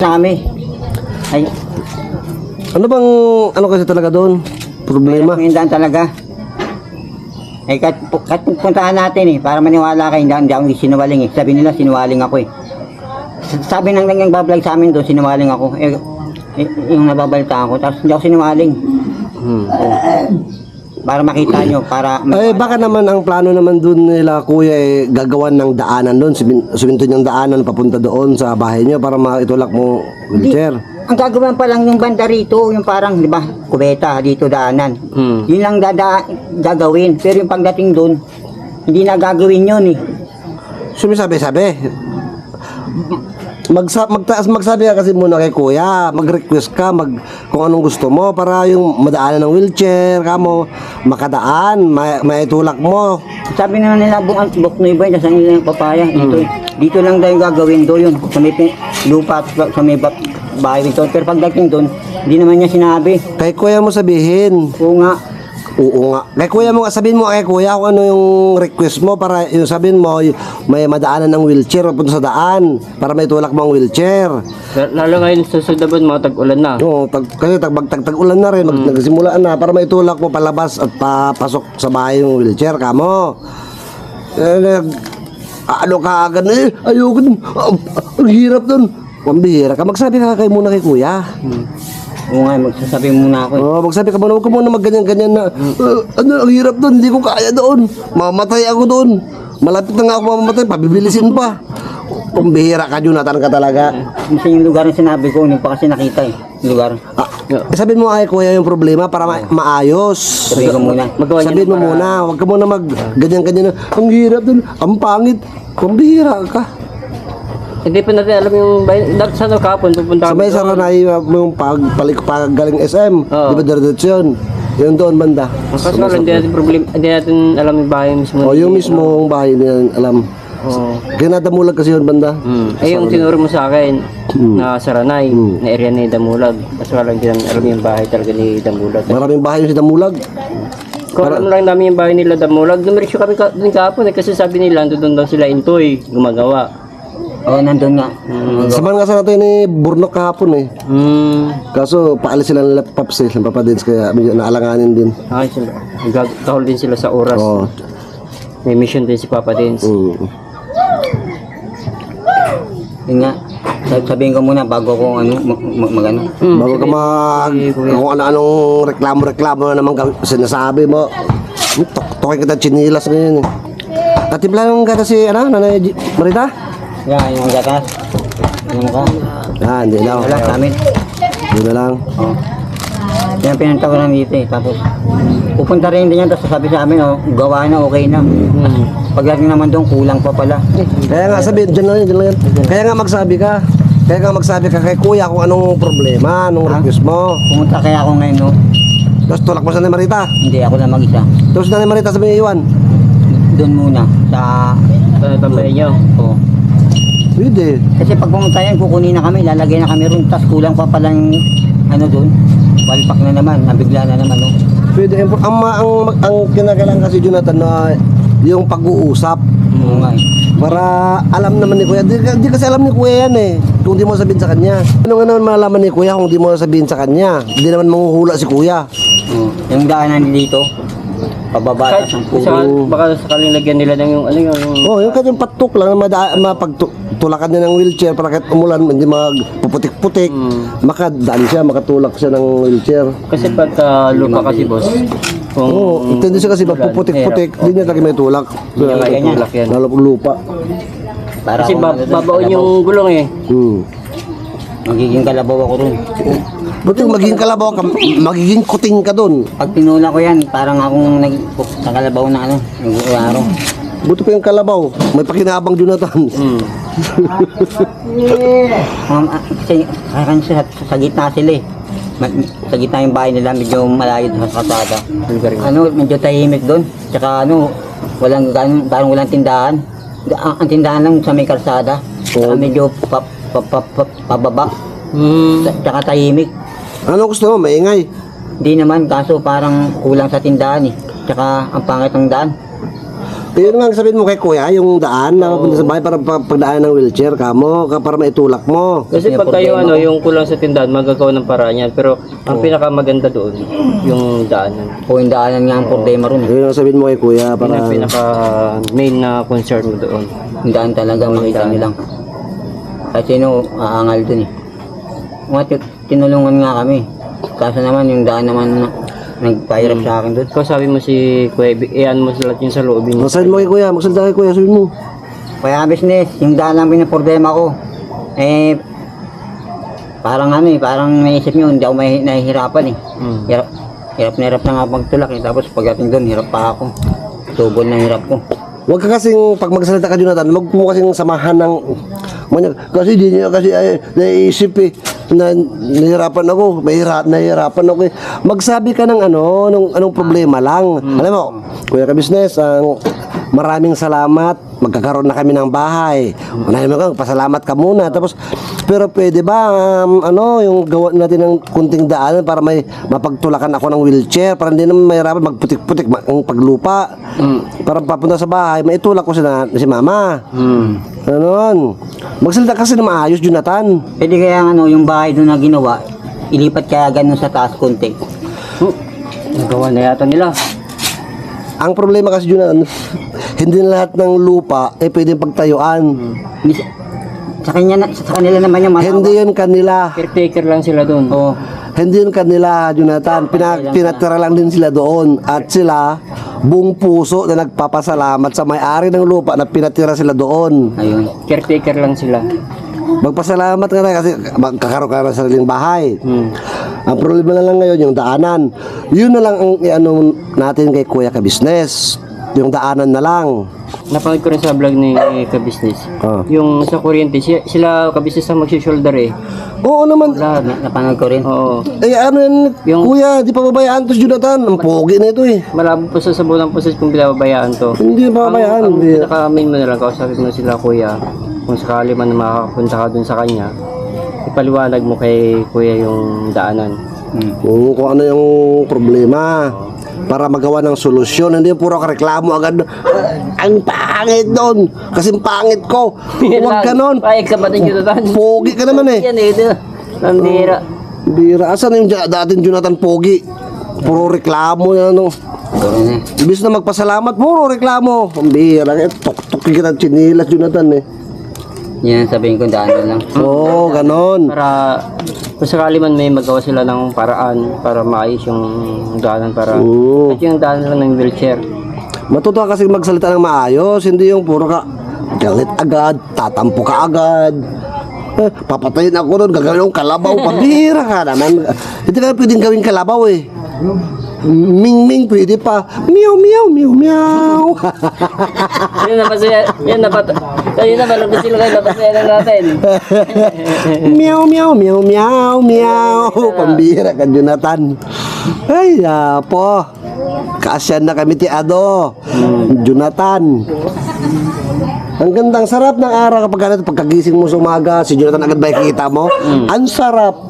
kami. Ay, Ano bang, ano kasi talaga doon? Problema? Yung daan talaga. Eh, kahit, pu- kahit puntahan natin eh, para maniwala kayo, hindi, hindi ako sinungaling eh. Sabi nila, sinungaling ako eh. S- Sabi nang nang bablog sa amin doon, sinungaling ako. Eh, eh, yung nababalita ako, tapos hindi ako sinungaling. Hmm. Para makita nyo, para... Eh, baka naman ang plano naman doon nila kuya eh, gagawan ng daanan doon, siminto niyang daanan papunta doon sa bahay niyo para maitulak mo wheelchair. Ang gagawin pa lang yung banda rito, yung parang, di ba, kubeta, dito daanan. Hmm. Yun lang dada, gagawin. Pero yung pagdating doon, hindi na gagawin yun eh. Sumisabi-sabi. Magsa magtaas magsabi ka kasi muna kay kuya, mag-request ka mag kung anong gusto mo para yung madaanan ng wheelchair kamo makadaan, may, maitulak mo. Sabi naman nila, buong buk na iba, sa nila yung papaya. Dito, dito lang daw gagawin doon yun. Sa may lupa, at sa may ba- bahay dito. Pero pagdating doon, hindi naman niya sinabi. Kay kuya mo sabihin. Oo nga, Oo nga. Kay kuya mo, sabihin mo kay kuya kung ano yung request mo para yung sabihin mo may madaanan ng wheelchair papunta sa daan para may tulak mo ang wheelchair. Lalo ngayon sa Sudabon, mga tag-ulan na. Oo, tag, kasi tag, tag, tag, ulan na rin, mag, nagsimula na para may tulak mo palabas at papasok sa bahay yung wheelchair kamo. Eh, nag, ano ka agad eh, ayoko dun, Ah, ang hirap dun. Pambihira ka, magsabi ka kay muna kay kuya. Oo nga, magsasabi muna ako. eh. Oo, magsabi ka muna, huwag ka muna magganyan-ganyan na, "Ah, ano, ang hirap doon, hindi ko kaya doon. Mamatay ako doon. Malapit na nga ako mamamatay, pabibilisin pa. Pambihira ka, Jonathan ka talaga. Kasi yung lugar na sinabi ko, hindi pa kasi nakita eh. Yung lugar. Ah, sabihin mo kay kuya yung problema para ma- maayos. Sabi ko muna. Magawa niya Sabihin mo muna, huwag ka muna mag ganyan-ganyan na, ang hirap doon, ang pangit. Pambihira ka. Hindi pa natin alam yung bayan. Dati sa ano kahapon, pupunta Sa may saranay uh, yung pag, palik, pag galing SM, Oo. di ba diretso yun? Yun doon banda. Kaso wala, hindi natin problem, hindi natin alam yung bahay mismo. O yung mismong bahay nila alam. Oo. Kaya nadamulag kasi yun banda. Hmm. Ay, yung tinuro mo sa akin, na Saranay, na area ni Damulag. Kaso wala, hindi namin alam yung bahay talaga ni Damulag. Maraming bahay yung si Damulag. Kung alam lang namin yung bahay nila Damulag, dumiretso kami ka, dun kahapon eh, kasi sabi nila, doon daw sila Intoy, gumagawa. Oo, nandun nga. Samahan nga sa natin ni Burnok kahapon eh. Hmm. Kaso paalis sila ng paps eh, ng papadins kaya medyo naalanganin din. Ay, sila. Gag- Kahol din sila sa oras. Oo. May mission din si Papa Dins. Mm. Yun nga. Sab- Sabihin ko muna bago ko ano, mag, mag, mag- ano. Bago ka mag... Kung ano-anong reklamo-reklamo na naman sinasabi mo. Hmm, Tok tokin kita chinilas ngayon eh. Natibla ng gata si, ano, nanay G- Marita? Yan, yung gatas. Ano ka? Ah, hindi na. Wala sa amin. Hindi na lang. Oh. Yan pinunta ko lang dito eh. Tapos, pupunta rin din yan. Tapos sabi sa amin, oh, gawa na, okay na. Hmm. Pagdating naman doon, kulang pa pala. Kaya nga sabi, dyan lang yan, dyan lang yan. Kaya nga magsabi ka. Kaya nga magsabi ka kay kuya kung anong problema, anong request mo. Pumunta kaya ako ngayon, no? Tapos tulak mo sa Nanay Marita. Hindi, ako lang mag-isa. Tapos Nanay Marita sabi niya iwan. Doon muna, sa... Sa tambayan nyo. Oh. Pwede. Kasi pag pumunta yan, kukunin na kami, lalagay na kami ron. Tapos kulang pa palang, ano doon, walpak na naman, nabigla na naman, no? Pwede. Ang, ang, ang, ang kinakailangan kasi Jonathan na yung pag-uusap. Oo nga eh. Para alam naman ni Kuya. Di, di kasi alam ni Kuya yan eh. Kung di mo sabihin sa kanya. Ano nga naman malaman ni Kuya kung di mo sabihin sa kanya? Hindi naman manghuhula si Kuya. Oo. Yung daanan dito, pababa, tapos ang sa, baka sakaling lagyan nila ng yung, ano yung, Oh, yung kanyang patok lang, mada, mapagtulakan niya ng wheelchair para kahit umulan, hindi magpuputik-putik. Makadaan siya, makatulak siya ng wheelchair. kasi pagka lupa kasi boss, kung Oo, oh, intindi siya kasi magpuputik-putik, hindi niya talaga may tulak. Hindi niya kaya niya. tulak yan. Lalo kung lupa. Para Kasi ba, babaon yung gulong eh. Hmm. Magiging kalabaw ako ron. Buti magiging kalabaw ka, magiging kuting ka doon. Pag tinula ko yan, parang akong nag sa kalabaw na ano, nag-uaro. Buti pa yung kalabaw, may pakinabang Jonathan. Hmm. Um, kasi parang sa, sa gitna sila eh. Ma- Sa gitna yung bahay nila, medyo malayo sa kalsada. Ano, medyo tahimik doon. Tsaka ano, walang ganun, parang walang tindahan. Ang, ang tindahan lang sa may kalsada. Tsaka medyo pa, pa, pa, pa, pababa. Hmm. Tsa- Tsaka tahimik. Ano gusto mo, maingay? Hindi naman, kaso parang kulang sa tindahan eh. Tsaka ang pangit ng daan. Yun nga ang sabihin mo kay kuya, yung daan na papunta sa bahay para pa- pagdaan ng wheelchair kamo, ka- para maitulak mo. Kasi pag kayo ano, yung kulang sa tindahan, magagawa ng paraan yan. Pero ang pinakamaganda doon, yung daanan. O yung daanan nga ang problema ron. eh. Yun ang sabihin mo kay kuya Yun para ang pinaka main na concern mo doon. Yung daan talaga, makita nyo lang. Kasi no, aangal dun eh. Mga ti- tinulungan nga kami. Kaso naman, yung daan naman na- nagpahirap sa akin dun. Ikaw sabi mo si Kuya, iyan mo sila yung sa loobin. Masahin mo kay kuya, magsalita kay kuya, sabihin mo. Kaya business, yung daan lang pinaproblema ko. Eh, parang ano eh, parang naisip nyo, hindi ako may nahihirapan eh. Mm. Hirap, hirap na hirap na nga magtulak eh. Tapos pagdating doon, hirap pa ako. Tubol na hirap ko. Huwag ka kasing, pag magsalita ka Jonathan, huwag mo kasing samahan ng, manya, kasi di niya kasi ay, naiisip eh, na nahirapan ako, mahira, nahirapan ako eh. Magsabi ka ng ano, nung, anong problema lang. Alam mo, kuya ka business, ang maraming salamat, magkakaroon na kami ng bahay. Unahin mo ka, pasalamat ka muna. Tapos, pero pwede ba, um, ano, yung gawa natin ng kunting daanan para may mapagtulakan ako ng wheelchair, para hindi naman mahirapan magputik-putik ma- ang paglupa. Para papunta sa bahay, maitulak ko si, na, si mama. Hmm. Ganon. Magsalita kasi na maayos, Jonathan. Pwede kaya ano, yung bahay doon na ginawa, ilipat kaya ganun sa taas konti. Oh, nagawa na yata nila. Ang problema kasi, Jonathan, hindi na lahat ng lupa eh pwedeng pagtayuan. Mis- Sa, kanya, na- sa kanila naman yung malawak. Hindi yun kanila. Caretaker lang sila doon. Oo. Hindi yun kanila, Jonathan. Pina, pinatira lang din sila doon. At sila, buong puso na nagpapasalamat sa may-ari ng lupa na pinatira sila doon. Ayun. Caretaker lang sila. Magpasalamat ka na kasi magkakaroon ka ng sariling bahay. Hmm. Ang problema na lang ngayon, yung daanan. Yun na lang ang ano natin kay Kuya ka business. Yung daanan na lang. Napanood ko rin sa vlog ni Ka-Business. Ah. Yung sa kuryente, si- sila Ka-Business ang mag-shoulder eh. Oo naman. Na, napanood ko rin. Oo. Eh ano yan, Yung- Kuya, di pa babayaan to si Jonathan. Ang pogi na ito eh. Malabo pa sa sabunan po sa kung pinababayaan to. Hindi pa babayaan. Ang, ang pinaka-main mo na lang, kausapin mo sila kuya. Kung sakali man na makakapunta ka dun sa kanya, ipaliwanag mo kay kuya yung daanan. Hmm. Oo, kung ano yung problema. Para magawa ng solusyon. Hindi puro ka reklamo agad. "Ah, Ang pangit doon. Kasi pangit ko. Huwag ganon. Payag ka ba din Jonathan? Pogi ka naman eh. Yan eh. Nandira. Bira. Asan yung dating Jonathan Pogi? Puro reklamo yan ano. Puro na. Magpasalamat, puro reklamo. Ang bira. Tok-tok kita ng chinilas Jonathan eh. Yan ang sabihin ko, daanan lang. Oo, ganon. Para kung sakali man may magawa sila ng paraan para maayos yung daanan para Oo. at yung daanan lang ng wheelchair. Matuto ka kasi magsalita ng maayos, hindi yung puro ka galit agad, tatampo ka agad. Eh, papatayin ako doon, gagawin akong kalabaw, pabira ka naman. Hindi ka pwedeng gawing kalabaw eh. Ming Ming pwede pa. Meow meow meow meow. Yan na masaya, yan na ba, kayo na ba, sila kayo napasaya lang natin. meow meow meow meow meow. Pambira ka Jonathan. Ay, po. Kaasyan na kami ti Ado. Jonathan. Ang gandang sarap ng araw kapag ganito pagkagising mo sa umaga, si Jonathan agad ba kita mo? Ang sarap.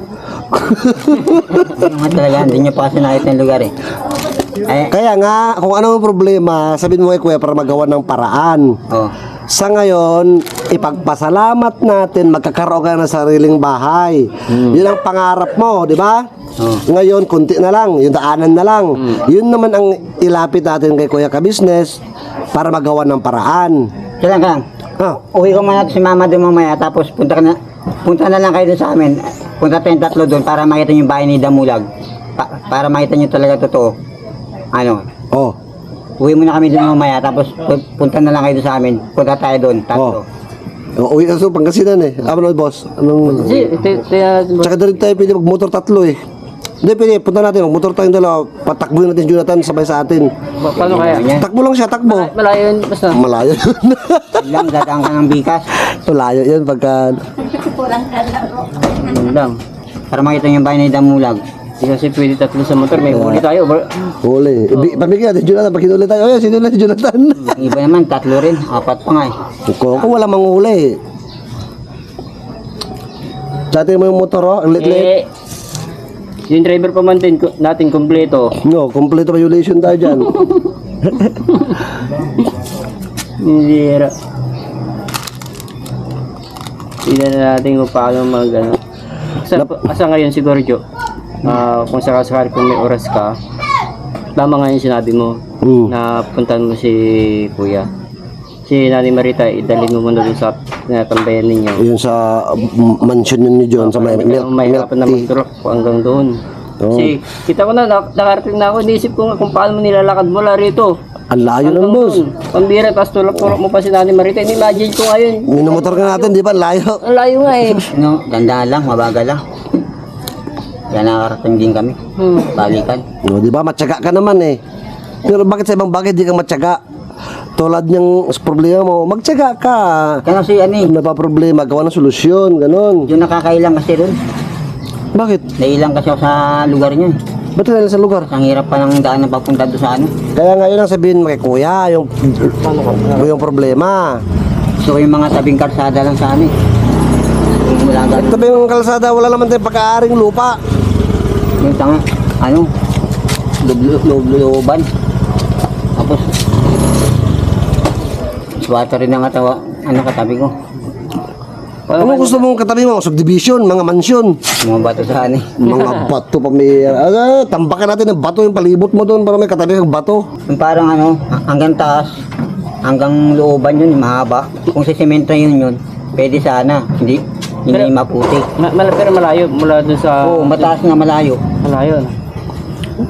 Yung nga talaga, hindi nyo pa kasi nakita yung lugar eh. Eh, Kaya nga, kung ano ang problema, sabihin mo kay kuya para magawa ng paraan. oh. Sa ngayon, ipagpasalamat natin, magkakaroon ka ng sariling bahay. Yun ang pangarap mo, di ba? Oo. Ngayon, kunti na lang, yung daanan na lang. Yun naman ang ilapit natin kay Kuya Ka-Business para magawa ng paraan. Kailan ka lang? Ah, Uwi ko muna si mama doon mamaya, tapos punta ka na, punta na lang kayo doon sa amin. Punta tayong tatlo doon para makita niyo yung bahay ni Damulag. Pa- para makita niyo talaga totoo. Ano, oh. uwi muna kami doon mamaya, tapos pu- punta na lang kayo doon sa amin. Punta tayo doon, tatlo. Oh, Uwi na sa Pangasinan eh. Ano boss? Anong... Kasi, ito, ito, Tsaka doon tayo pwede magmotor tatlo eh. Hindi, pwede. Punta natin. Magmotor tayong dalawa. Patakbuhin natin si Jonathan sabay sa atin. pa- paano kaya? Ganyan. Takbo lang siya, takbo. Malayo yun, basta. Malayo yun. Yun lang, dadaan ka ng bikas. Malayo yun pagka... Yun lang. Para makita niyo yung bahay ni Damulag. Hindi kasi pwede tatlo sa motor, may huli tayo. Bro. Huli. Ibi- Pamigyan natin Jonathan. Pag hinuli tayo. Ayun, sinuli si Jonathan. Yung iba naman, tatlo rin, apat pa nga eh. Kung wala manghuli. Sa atin mo yung motor oh. Ang lit-lit. Eh, yung driver pa man din, ko- natin kompleto. No, complete violation tayo dyan. Hindi Tignan na natin kung paano mag ano. Sa, sa ngayon siguro Jo, ah, kung sakasakali kung may oras ka, tama nga yung sinabi mo Hmm. na puntan mo si Kuya. Si Nani Marita, idalhin mo muna dun sa tinatambayan ninyo. Yun sa um, mansion yun ni John sa may milk, ka mahirapan na magtulak hanggang doon. Oo. Kasi kita ko na, nak- nakarating na ako, iniisip ko nga kung paano mo nilalakad mula rito. Ang layo ng boss. Pambira, tapos tulak-tulak mo pa si Nani Marita. Imagine ko ngayon. Minumotor ka natin, di ba? Ang Layo. Ang layo nga eh. No, ganda lang, mabagal lang. Yan nakakarating din kami. Hmm. Balikan. O, di ba? Matyaga ka naman eh. Pero bakit sa ibang bagay di ka matyaga? Tulad niyang problema mo, magtyaga ka. Kaya si ano eh, Kung napaproblema, gawa ng solusyon, ganon. yung nakakailang kasi ron. Bakit? Nailang kasi ako sa lugar niyo. eh. Ba't na sa lugar? Ang hirap pa ng daan na papunta doon sa ano. Kaya ngayon ang sabihin mo kay kuya, yung, yung problema. So yung mga tabing karsada lang sa ano eh. Yung wala ganun. Tabi yung kalsada, wala naman tayong pagkaaring lupa. Yung tanga, ano, loob-looban. Tapos, swata rin ang katawa, ano katabi ko. Ano gusto mong katabi mo? Subdivision, mga mansyon. Mga bato sa ano eh. Mga bato pa may... Ah, tambakan natin ng bato yung palibot mo doon para may katabi kang bato. Yung parang ano, hanggang taas, hanggang looban yun, mahaba. Kung sa semento yun yun, pwede sana. Hindi, hindi Pero- maputi. Ma- mal- pero malayo mula dun sa... Oo, mataas nga malayo. Malayo. no?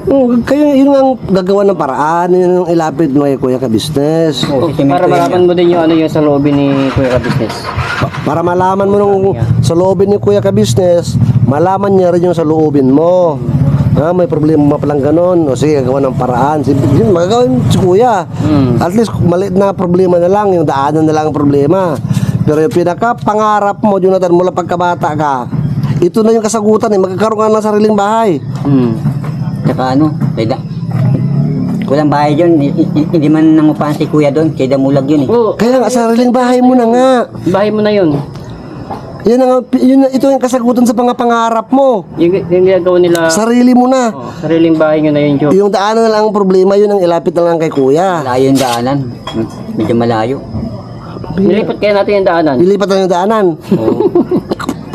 Oh, kayo yun ang gagawa ng paraan, yun ang ilapit mo kay kuya ka business. Oo, sa semento Para yun malaman mo din yung ano yung sa lobby ni Kuya business. Pa- para malaman mo nung sa loobin ni kuya ka business, malaman niya rin yung sa loobin mo. Ah, may problema pa lang ganun. O sige, gagawa ng paraan. Si, yun, magagawin si kuya. Hmm. At least maliit na problema na lang, yung daanan na lang ang problema. Pero yung pinaka pangarap mo, Jonathan, mula pagkabata ka, ito na yung kasagutan eh, magkakaroon ka ng sariling bahay. Hmm. Tsaka ano, pwede. Walang bahay hi- hindi man nangupahan si kuya doon, kaya damulag yun eh. Oo, Kaya nga, sariling bahay mo na nga. bahay mo na yun. Yan ang, yun, ito yung kasagutan sa mga pangarap mo. Yung, yung ginagawa nila, Sarili mo na. oh, sariling bahay nyo na yun, Jo. Yung daanan na lang ang problema, yun ang ilapit na lang kay kuya. Malayo yung daanan, medyo malayo. Nilipat kaya natin yung daanan. Ilipat na yung daanan.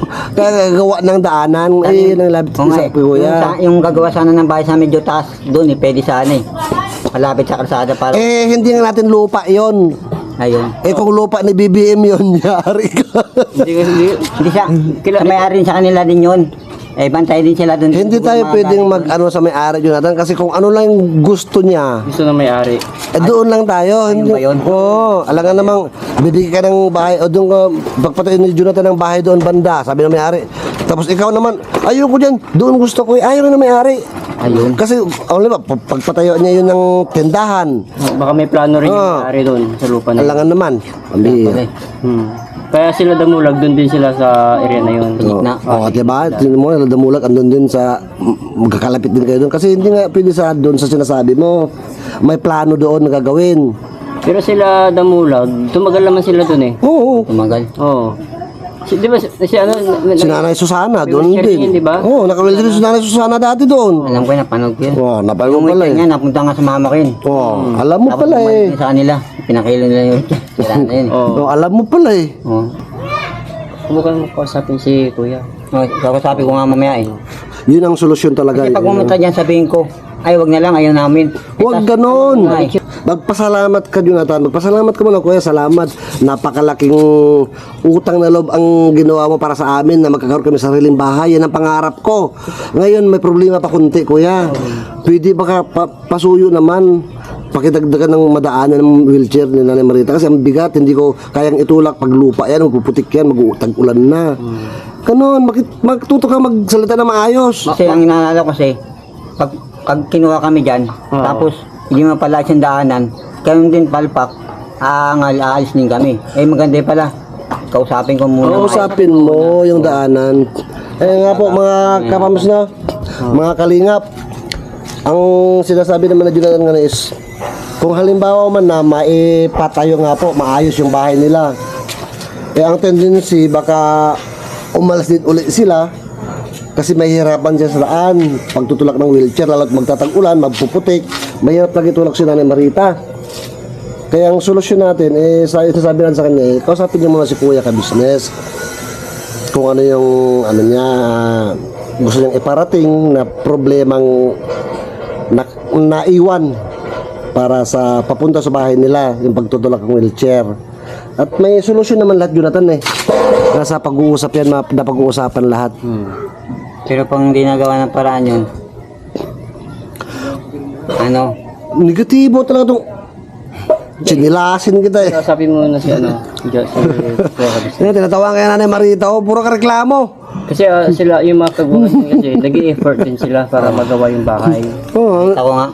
Kaya gagawa ng daanan, eh, yun ang ilapit Oo nga sa eh. Yung, kuya. sa- yung gagawa sana ng bahay sa medyo taas, doon eh, pwede sana eh. Malapit sa kalsada para, Eh, hindi nga natin lupa yon. ayun. Eh, kung lupa ni BBM yon, yari ka. Hindi hindi, Hindi siya, may-ari sa kanila din yun. Eh, bantay din sila doon. hindi tayo pwedeng mag ano sa may-ari Jonathan kasi kung ano lang yung gusto niya, gusto na may-ari. eh doon lang tayo. Hindi, ba yun? Oo, alam nga namang bibigyan ka ng bahay o doon pagpatayin ni Jonathan ng bahay doon banda, sabi ng may-ari. Tapos ikaw naman, ayoko diyan, doon gusto ko, eh, ayaw na may-ari. Ayun. Kasi, alam ba, pag- pagpatayo niya yun ng tindahan, Baka may plano rin yung Ah. may-ari doon sa lupa na yun. alangan naman. Pala eh. Hmm. Kaya sila damulag, doon din sila sa area na yun. Oo, Gitna. oh, diba? Tingnan mo, damulag, andun din sa, magkakalapit din kayo doon. Kasi hindi nga pwede sa doon sa sinasabi mo. May plano doon na gagawin. Pero sila damulag, tumagal naman sila doon eh. Oo, Tumagal. Oo. Si, di ba si, si ano, na- si Nanay Susana, doon wheelchair din. din, di ba? Oo, nakawil din si Nanay Susana dati doon. Alam ko yun, napanood ko yun. Oo, napal mo Yung pala weekend eh. niya, napunta nga sa mama ko yun. Oo, alam mo Tapos pala bumalik eh. niya sa kanila. Pinakilo nila yung weekend. Sira na yun. Oo. Oo, alam mo pala eh. Oo. Subukan mo kausapin si kuya. Oh, kakasabi ko nga mamaya eh. Yun ang solusyon talaga. Kasi pag Yun. pumunta dyan, sabihin ko, ay wag na lang, ayaw namin. Huwag ganon. Ay. Magpasalamat ka, Jonathan. Magpasalamat ka muna, kuya. Salamat. Napakalaking utang na loob ang ginawa mo para sa amin na magkakaroon kami ng sariling bahay. Yan ang pangarap ko. Ngayon, may problema pa kunti, kuya. Pwede baka pa, pasuyo naman pakidagdagan ng madaanan ng wheelchair ni Nanay Marita kasi ang bigat, hindi ko kayang itulak pag lupa yan, magpuputik yan, mag-ulan na. Ganon, makit- magtuto ka magsalita na maayos. Kasi ang inaalala ko kasi, pag, pag kinuha kami dyan, Oo. tapos hindi mo pala siyang daanan, kayo din palpak, aangal, aalis din kami. Eh maganda pala, kausapin ko muna. Kausapin mo yung daanan. Eh nga po mga kapams na, mga kalingap, ang sinasabi naman na Jonathan nga is, kung halimbawa man na maipatayo nga po, maayos yung bahay nila. Eh ang tendency, baka umalas din ulit sila kasi mahihirapan siya sa daan. Pagtutulak ng wheelchair, lalo't magtatag-ulan, magpuputik, mahirap lagi tulak si Nanay Marita. Kaya ang solusyon natin, eh, sa, sabi natin sa kanya, eh, kausapin niyo muna si Kuya ka business. Kung ano yung, ano niya, ah, gusto niyang iparating na problemang na, naiwan para sa papunta sa bahay nila, yung pagtutulak ng wheelchair. At may solusyon naman lahat, Jonathan eh. Nasa pag-uusap yan, map- na pag-uusapan lahat. Pero pang hindi nagawa ng paraan yun, ano, Negatibo talaga itong sinilasin kita eh. Kausapin mo na si ano, Kabis. Yan, tinatawag kaya nanay Marita, oh, puro ka reklamo. Kasi ah, sila, yung mga kagawin kasi, nag-i-effort din sila para magawa yung bahay. Oh, ako nga,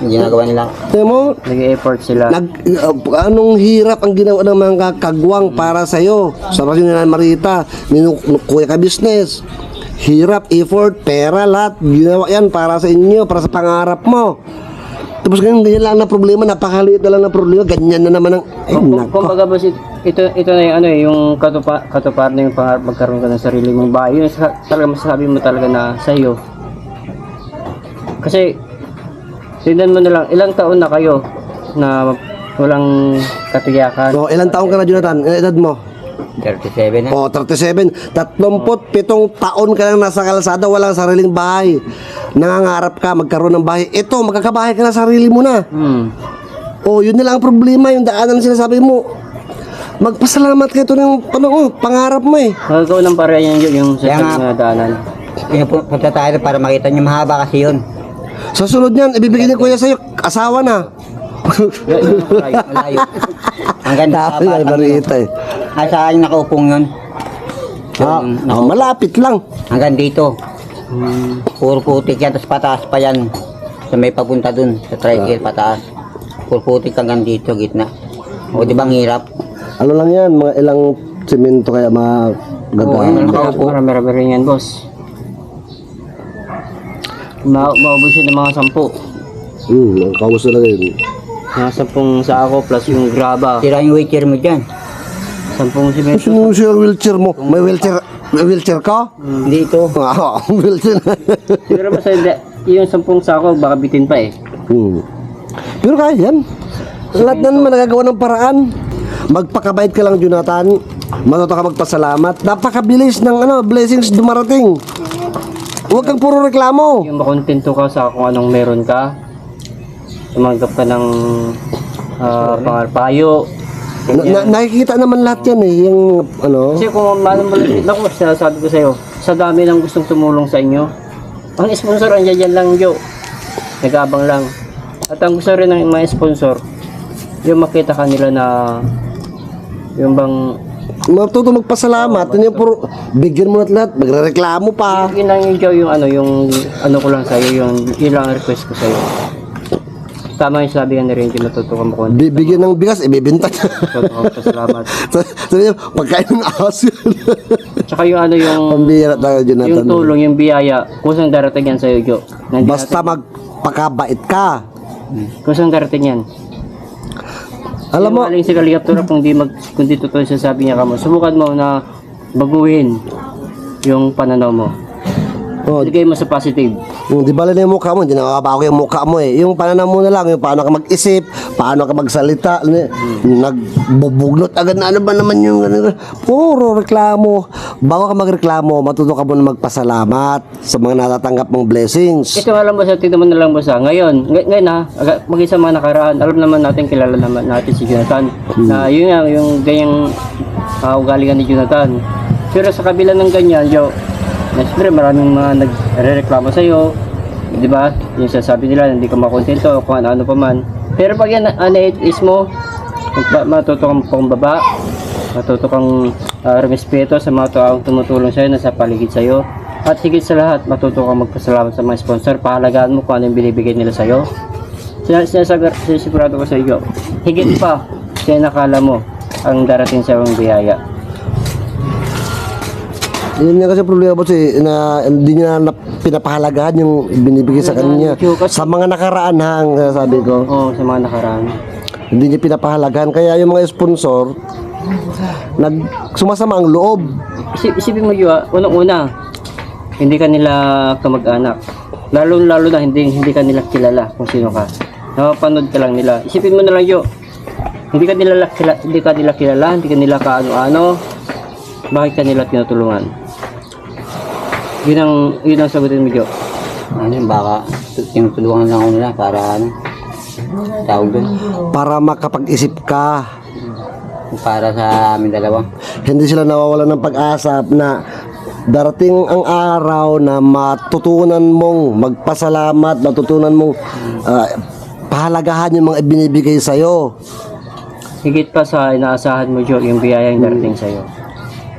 yung ginagawa nila. tingnan mo, Nag-i-effort sila. nag, uh, anong hirap ang ginawa ng mga kagwang para sa iyo. Sa ni Nanay Marita, ni nu- nu- kuya ka business. Hirap, effort, pera, lahat. Ginawa yan para sa inyo, para sa pangarap mo. Tapos ganyan, ganyan lang na problema, napakaliit na lang na problema, ganyan na naman ang, ay Kung, nako. kung baga boss, it- ito, ito na yung ano eh, yung katupa, katupar na yung pangarap magkaroon ka ng sarili mong bahay. Yun talaga masasabi mo talaga na sa iyo. Kasi, tignan mo na lang, ilang taon na kayo na walang katiyakan. Oh, ilang taon ka na, Jonathan? Ilang edad mo? 37 na. Oh, 37. 37 taon ka lang nasa kalsada, walang sariling bahay. Nangangarap ka magkaroon ng bahay. Ito, magkakabahay ka na sarili mo na. Hmm. Oh, yun na lang ang problema, yung daanan na sinasabi mo. Magpasalamat ka ito ng ano, oh, pangarap mo eh. Magagawa ng pareha yan yung Kaya sa nga. na daanan. Pinupunta tayo para makita niyo mahaba kasi yun. Sa sunod niyan, ibibigay ni Kuya sa'yo, asawa na. Malayo. Ang ganda. Ay marita eh. Ay, saan nakaupong yun? Ah, Yung oh, malapit lang. Hanggang dito. Puro putik yan, tapos pataas pa yan. Sa may papunta dun, sa tricycle pataas. Puro putik hanggang dito, gitna. O, di ba ang hirap? Ano lang yan, mga ilang simento kaya mga Oo, yun. gaga. Marami, marami rin yan, boss. Ma maubos yun ng mga sampu. Hmm, kamus talaga yun. Mga sampung sako plus yung graba. Sira yung wheelchair mo dyan. Sampung simento. Gusto mo siya wheelchair mo? May wheelchair, may wheelchair ka? Hindi ito. Ah, wheelchair. Siguro basta hindi. Yung sampung sako, baka bitin pa eh. Hmm. Pero kaya yan. Lahat na naman nagagawa ng paraan. Magpakabait ka lang, Jonathan. Matuto ka magpasalamat. Napakabilis ng ano, blessings dumarating. Huwag kang puro reklamo. Yung makontento ka sa kung anong meron ka. Tumanggap ka ng uh, pangarpayo. Na, na- nakikita naman lahat yan eh. Yung ano. Kasi kung malam mo naku, sinasabi ko sa'yo, sa dami ng gustong tumulong sa inyo, ang sponsor, ang dyan lang, Joe. Nag-abang lang. At ang gusto rin ng mga sponsor, yung makita kanila na yung bang Matuto magpasalamat. Yun yung puro, bigyan mo na lahat. Magre-reklamo pa. yun lang yung yung ano, yung ano ko lang sa'yo, yung yun lang ang request ko sa'yo. Tama yung sabi nga na rin, tinututukan mo ko. Bibigyan ng bigas, ibibinta niya. Tutukan ko, salamat. Sabi niya, pagkain ng aso yun. Tsaka yung ano, yung Pambira yung Jonathan. tulong, yung biyaya, kusang darating yan sa'yo. Nandito Basta magpakabait ka. Kusang darating yan. Alam mo, Aling si Kaligaptura kung di mag kung di totoo siya sabi niya kamo. Subukan mo na baguhin yung pananaw mo. oh, Ilagay mo sa positive. Yung di bala na yung mukha mo, hindi nakabago yung mukha mo eh. Yung pananaw mo na lang, yung paano ka mag-isip, paano ka magsalita, ano eh, nagbubugnot agad na ano ba naman yung ano, puro reklamo. Bago ka magreklamo, matuto ka muna magpasalamat sa mga natatanggap mong blessings. Ito lang ba sa tignan mo na lang ba sa ngayon. Ngay- ngayon ha, aga- mag-isa mga nakaraan. Alam naman natin, kilala naman natin si Jonathan. Na yun nga, yung ganyang uh, ugali nga ni Jonathan. Pero sa kabila ng ganyan, Joe, na siyempre maraming mga nagre-reklamo sa'yo. Di ba? Yung sasabi nila, hindi ka makontento, kung ano-ano pa man. Pero pag yan, is mo, magpa- matuto kang pambaba, matuto kang uh, respeto sa mga taong tumutulong sa'yo, nasa paligid sa'yo. At higit sa lahat, matuto kang magpasalamat sa mga sponsor, pahalagaan mo kung ano yung binibigay nila sa'yo. Sin- Sinasagar, sinisigurado ko sa iyo, higit pa sa nakala mo ang darating sa iyong biyaya. Yun nga kasi problema po si na hindi niya na pinapahalagahan yung binibigay sa kanya. Sa mga nakaraan ha, ang sabi ko. Oo, sa mga nakaraan. Hindi niya pinapahalagahan. Kaya yung mga sponsor, nag sumasama ang loob. Isip, isipin mo yun, unang-una, hindi ka nila kamag-anak. Lalo-lalo na hindi, hindi ka nila kilala kung sino ka. Napapanood ka lang nila. Isipin mo na lang yun, Hindi ka nila kilala, hindi ka nila kilala, hindi ka nila kaano-ano. Bakit ka nila tinutulungan? Yun ang, yun ang sagutin mo, Jo. Ano yun, baka tu- tinutulungan lang ako nila para ano, tawag doon, Para makapag-isip ka. para sa amin dalawa. Hindi sila nawawalan ng pag-asa na darating ang araw na matutunan mong magpasalamat, matutunan mong ah, pahalagahan yung mga ibinibigay sa'yo. Higit pa sa inaasahan mo, Jo, yung biyayang darating sa'yo.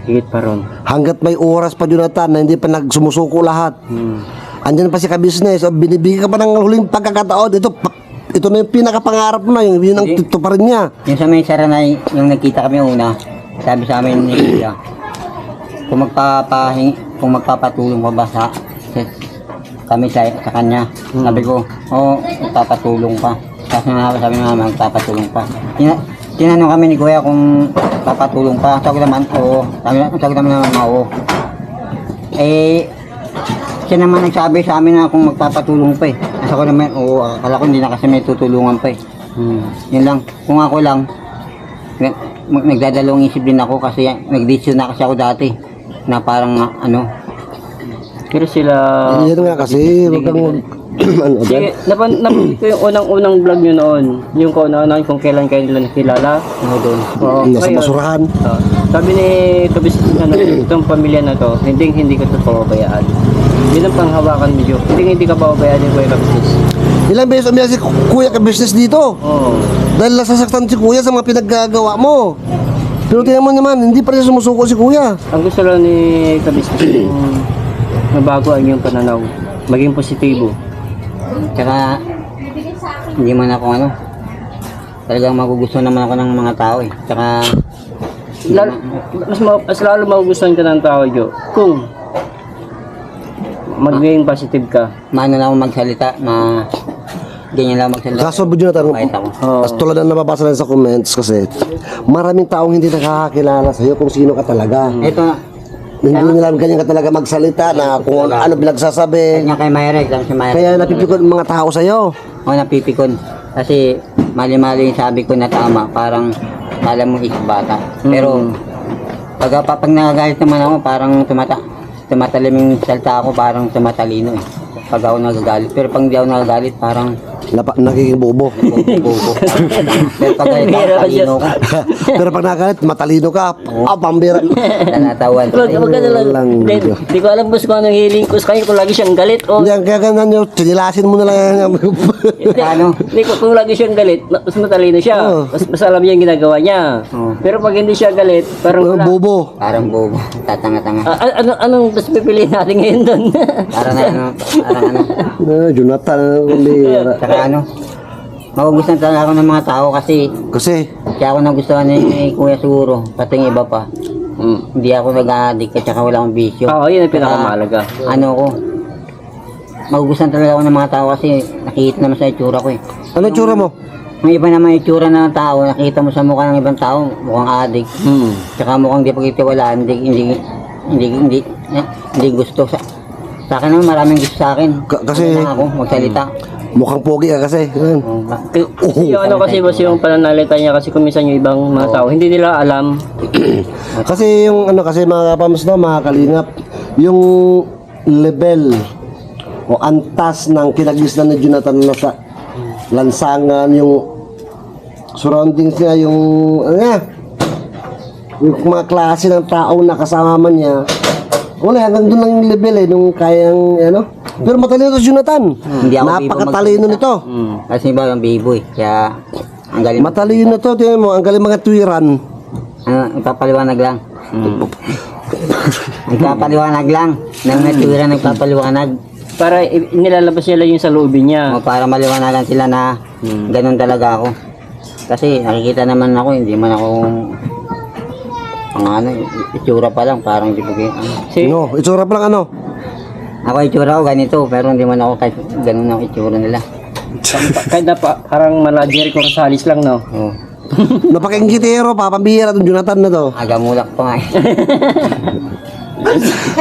Higit pa ron. Hanggat may oras pa, Jonathan, na hindi pa nagsumusuko lahat. Hmm. Andyan pa si ka-business, o binibigyan ka pa ng huling pagkakataon. Ito, pa- ito na yung pinakapangarap mo na, yung, yun ang tutuparin niya. Yung sa may saranay, yung nagkita kami una, sabi sa amin ni Kuya, kung magpapahing, kung magpapatulong pa ba sa, kami sa, sa kanya. Sabi ko, oo, magpapatulong pa. Tapos nga sabi nga, magpapatulong pa. Tina, tinanong kami ni Kuya kung papatulong pa. Sabi ko naman, oo. Sabi, sabi ko naman naman, oo. Eh, siya naman nagsabi sa amin na kung magpapatulong pa eh. Nasa ko naman, oo, akala ko hindi na kasi may tutulungan pa eh. Hmm. Yun lang. Kung ako lang, nagdadalawang isip din ako kasi nag-decision na kasi ako dati na parang ano, Pero sila... Yan nga kasi, wag kang ano, Sige, napan, napan ko yung unang-unang vlog nyo noon. Yung kauna-unahan kung kailan kayo nila nakilala. ano doon. Oo, nasa ngayon, basurahan. ah, sabi ni Kabis, ano, itong pamilya na to, hindi hindi ko ito pababayaan. Yun ang panghawakan mo, Jo. Hindi hindi ka pababayaan yung Kuya Kabis. Ilang beses umiyak si kuya ka-business dito. Oo. Dahil nasasaktan si kuya sa mga pinaggagawa mo. Pero tingnan mo naman, hindi pa rin sumusuko si kuya. Ang gusto lang ni Kabis, yung mabago ang iyong pananaw. Maging positibo. Tsaka, hindi man ako ano, talagang magugustuhan naman ako ng mga tao eh. Tsaka, Lalo, mas, ma- mas lalo magugustuhan ka ng tao, Jo. Kung magiging positive ka. maano lang ako magsalita, ma, ganyan lang magsalita. Kaso, Jonathan, Kahit ako. Oo. As tulad ng nababasa natin sa comments kasi maraming taong hindi nakakakilala sa'yo kung sino ka talaga. Ito, Hindi nila ganyan ka talaga magsalita na kung ano pinagsasabi. kanya kay Myra, lang si Myra. Kaya napipikon ang mga tao sa'yo. Ako napipikon. Kasi mali-mali yung sabi ko na tama, parang kala mo is bata. Pero pag, pag nagagalit naman ako, parang tumata, tumatalim yung salta ako, parang tumatalino eh. Pag ako nagagalit. Pero pag hindi ako nagagalit, parang Napa, nagiging bobo. bobo. Pero talino. Pero pag nagalit, matalino ka. Ah, pambira. Nanatawan. Wag, wag ka na lang. lang, Hindi, ko alam boss kung anong healing ko sa kanya kung lagi siyang galit o Hindi, ang kaya ganun nyo, sinilasin mo na lang yan. Ano? hindi ko kung lagi siyang galit, ma- mas matalino siya. Oo. Mas, mas alam niya yung ginagawa niya. Oo. Pero pag hindi siya galit, parang wala. bobo. Parang bobo. Tatanga-tanga. Ah, ano, anong mas pipiliin natin ngayon doon? Parang na ano, parang ano. Ah, Jonathan, ang Saka ano, magugustuhan talaga ako ng mga tao kasi Kasi, kaya ako nagustuhan ni, ni Kuya siguro, pati yung iba pa. mm. Hindi ako nag-addict at saka wala akong bisyo. Oo, yun ang pinakamahalaga. Ano ko, magugustuhan talaga ako ng mga tao kasi nakikita naman sa itsura ko eh. ano tsura mo? Yung iba naman yung itsura ng tao, nakita mo sa mukha ng ibang tao, mukhang addict. Hmm. Tsaka mukhang di pagkitiwalaan, hindi, hindi, hindi, hindi, eh, hindi gusto sa, sa akin naman maraming gusto sa akin. Ka- kasi- Kaya lang ako magsalita. Mukhang pogi ka kasi. Ganun. Oh, K- Kasi yung ano kasi boss yung pananalita niya kasi kumisan yung ibang mga tao, hindi nila alam. Kasi yung ano kasi mga kapams na mga kalingap, yung level o antas ng kinagisnan ni Jonathan na sa lansangan, yung surroundings niya, yung ano nga, yung mga klase ng tao na kasama niya, wala, hanggang doon lang yung level eh, nung kayang, ano. Pero matalino to si Jonathan. Hindi ako Napakatalino bibo nito. Hmm. Kasi iba ang bibo eh. Kaya, ang galing. Matalino to, tingnan mo, ang galing mga tuwiran. Ano, ipapaliwanag lang. Nagpapaliwanag lang. Nang natira nagpapaliwanag. Para i- nilalabas nila yung sa loobin niya. O, para maliwanagan sila na ganun talaga ako. Kasi nakikita naman ako, hindi man ako ang ano, itsura pa lang, parang di ba ano. Si, No, itsura pa lang ano. Ako itsura ko ganito, pero hindi man ako kahit ganun ang itsura nila. kahit na pa, parang mala Jericho Rosales lang, no? Oh, Napakingitero, papambira itong Jonathan na to. agamulak pa nga eh.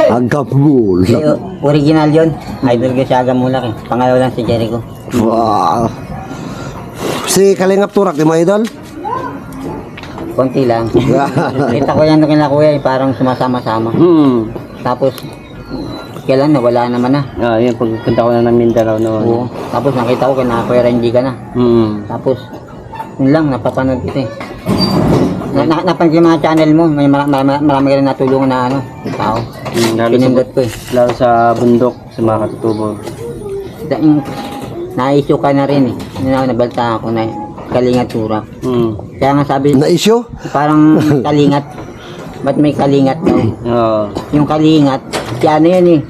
Agabul. Eh, original yon Idol ko si Agamulak eh. Pangalawa lang si Jericho. Wow. Si Kalingap Turak, di mo idol? konti lang. Kita ko yan kina kuya, eh, parang sumasama-sama. Hmm. Tapos, kailan na, wala naman na. Ah, yun, pagpunta ko na ng Mindanao noon. Oo. Tapos nakita ko kina Kuya Renji ka na. Hmm. Tapos, yun lang, napapanood kita eh. Na, na, napansin mga channel mo, may marami, marami, marami ka rin natulungan na ano, tao. Hmm, lalo sa, Pinindot ko eh. lalo sa bundok, sa mga katutubo. Da- yung- Na-issue ka na rin eh. Ako nabalta ako na kalingat tura. Hmm. Kaya nga sabi, Na issue? parang kalingat. Ba't may kalingat daw? Oo. Yung kalingat, si ano yun eh.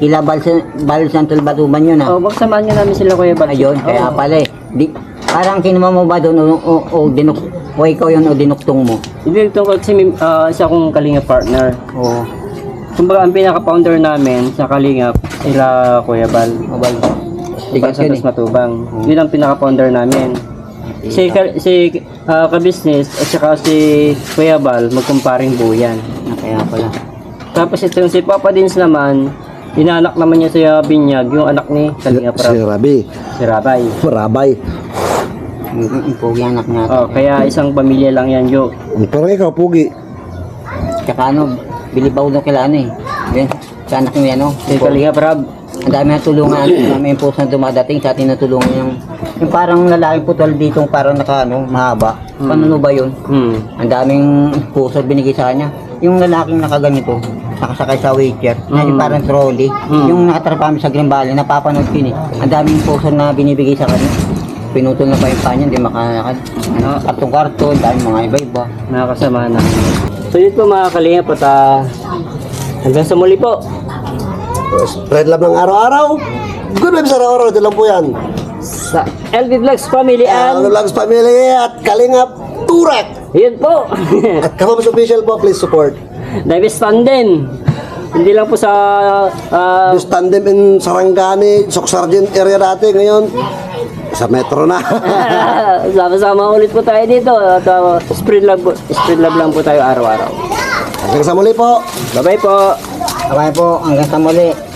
Kila Balsan, Balsan Tulbatuban yun ah. Oh, baka samahan nyo namin sila Kuya Bal. Ayun, kaya Oo. pala eh. Di, parang kinuma mo ba doon o, o, o, dinuk, o ikaw yun o dinuktong mo? Hindi ito kasi uh, isa akong Kalinga partner. Oo. Kumbaga ang pinaka-founder namin sa Kalingap, sila Kuya Bal. O ba? Diba, Bigat sa yun eh. Matubang. Yun ang pinaka-founder namin. Si, ka- si ah, ka-business at saka si Kuya Bal, magkumparing buyan. Ah, Kaya pala. Tapos ito yung si Papa Dins naman, inanak naman niya sa Binyag, yung anak ni Kalinga Si Prab, Rabi. si Rabay. Rabay. Yung, pogi anak niya. Oh, kaya isang pamilya lang yan, Yo. Parang ikaw, Pugi. Tsaka ano, bilibaw na kila ano eh. Yun, sa anak niya ano. Si Kalinga Prab. Ang dami na tulungan, ang dami yung puso na dumadating sa atin na tulungan yung, yung parang lalaking putol dito, parang naka ano, mahaba. Paano ba yun? Hmm. Ang daming puso binigay sa kanya. Yung lalaking nakaganito, nakasakay sa wheelchair, na yung Mm. parang trolley, Mm. yung nakatrapami sa Green Valley, napapanood ko yun eh. Ang daming puso na binibigay sa kanya. Pinutol na pa yung panya, hindi makalakad. Ano, karton-karton, daming mga iba-iba. Nakakasama na. So yun po mga Kalinga, pata hanggang sa muli po. Spread lang ng araw-araw. Good vibes araw-araw. Ito lang po yan. Sa LV Vlogs Family Ano and sa family at Kalingap Turak. yun po. At Kapamas Official po, please support. Davis din. Hindi lang po sa ah, This tandem in Sarangani, Soksargent area natin ngayon. Sa metro na. sama-sama ulit po tayo dito. At ah, spread love, po- spread love lang po tayo araw-araw. Hanggang sa muli po. Bye-bye po. Bye po, hanggang sa muli.